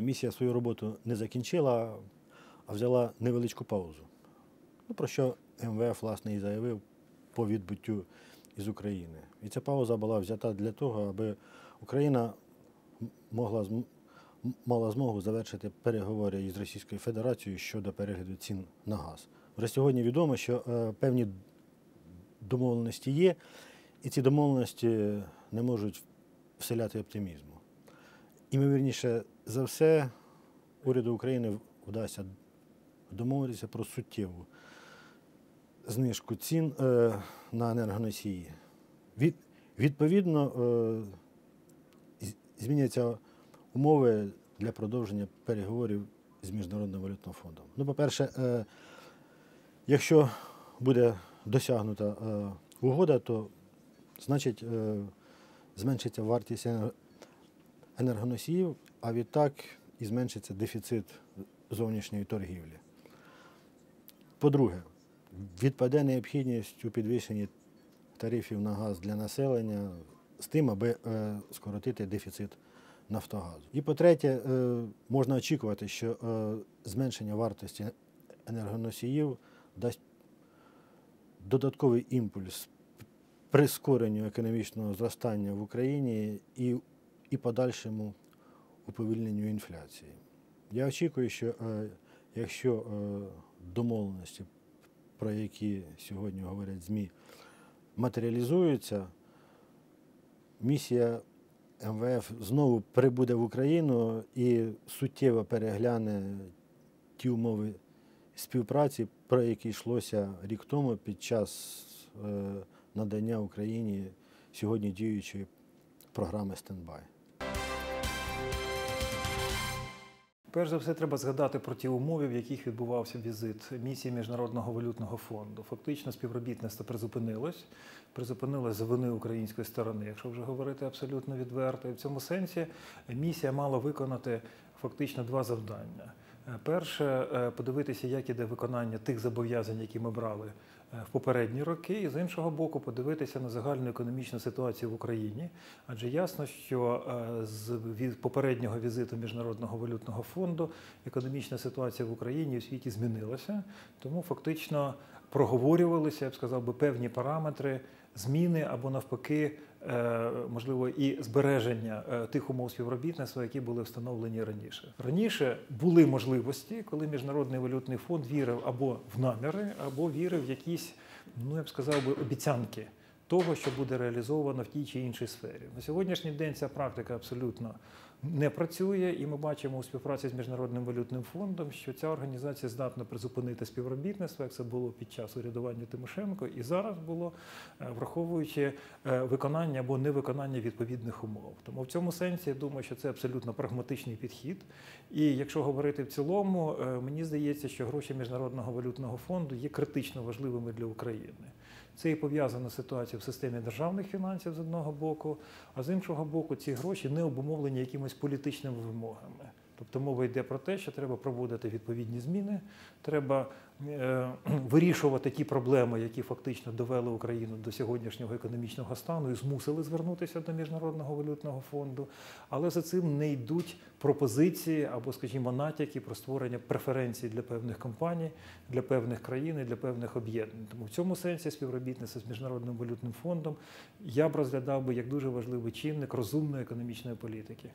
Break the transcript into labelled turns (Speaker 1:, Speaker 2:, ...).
Speaker 1: Місія свою роботу не закінчила, а взяла невеличку паузу. Ну, про що МВФ, власне, і заявив по відбуттю із України. І ця пауза була взята для того, аби Україна могла мала змогу завершити переговори із Російською Федерацією щодо перегляду цін на газ. Вже сьогодні відомо, що е, певні домовленості є, і ці домовленості не можуть вселяти оптимізму. Імовірніше за все, уряду України вдасться домовитися про суттєву знижку цін е, на енергоносії. Від, відповідно, е, зміняться умови для продовження переговорів з Міжнародним валютним фондом. Ну, по-перше, е, якщо буде досягнута угода, то значить зменшиться вартість енергоносіїв, а відтак і зменшиться дефіцит зовнішньої торгівлі. По-друге, відпаде необхідність у підвищенні тарифів на газ для населення з тим, аби е, скоротити дефіцит Нафтогазу. І по-третє, е, можна очікувати, що е, зменшення вартості енергоносіїв дасть додатковий імпульс прискоренню економічного зростання в Україні і, і подальшому уповільненню інфляції. Я очікую, що е, якщо е, домовленості, про які сьогодні говорять ЗМІ, матеріалізуються, місія МВФ знову прибуде в Україну і суттєво перегляне ті умови співпраці, про які йшлося рік тому під час е, надання Україні сьогодні діючої програми стендбай.
Speaker 2: Перш за все, треба згадати про ті умови, в яких відбувався візит місії Міжнародного валютного фонду. Фактично, співробітництво призупинилось, призупинилось з вини української сторони, якщо вже говорити абсолютно відверто. І в цьому сенсі місія мала виконати фактично два завдання. Е, Перше, е, подивитися, як іде виконання тих зобов'язань, які ми брали е, в попередні роки, і з іншого боку, подивитися на загальну економічну ситуацію в Україні. Адже ясно, що з попереднього візиту Міжнародного валютного фонду економічна ситуація в Україні і в світі змінилася, тому фактично проговорювалися, я б сказав би, певні параметри зміни або навпаки, е, можливо, і збереження е, тих умов співробітництва, які були встановлені раніше. Раніше були можливості, коли Міжнародний валютний фонд вірив або в наміри, або вірив в якісь, ну я б сказав би, обіцянки. Того, що буде реалізовано в тій чи іншій сфері. На сьогоднішній день ця практика абсолютно не працює, і ми бачимо у співпраці з Міжнародним валютним фондом, що ця організація здатна призупинити співробітництво, як це було під час урядування Тимошенко, і зараз було е, враховуючи е, виконання або невиконання відповідних умов. Тому в цьому сенсі я думаю, що це абсолютно прагматичний підхід. І якщо говорити в цілому, е, мені здається, що гроші Міжнародного валютного фонду є критично важливими для України. Це і пов'язана ситуація в системі державних фінансів з одного боку, а з іншого боку, ці гроші не обумовлені якимись політичними вимогами. Тобто мова йде про те, що треба проводити відповідні зміни, треба е, вирішувати ті проблеми, які фактично довели Україну до сьогоднішнього економічного стану і змусили звернутися до Міжнародного валютного фонду. Але за цим не йдуть пропозиції або, скажімо, натяки про створення преференцій для певних компаній, для певних країн і для певних об'єднань. Тому в цьому сенсі співробітництво з Міжнародним валютним фондом я б розглядав би як дуже важливий чинник розумної економічної політики.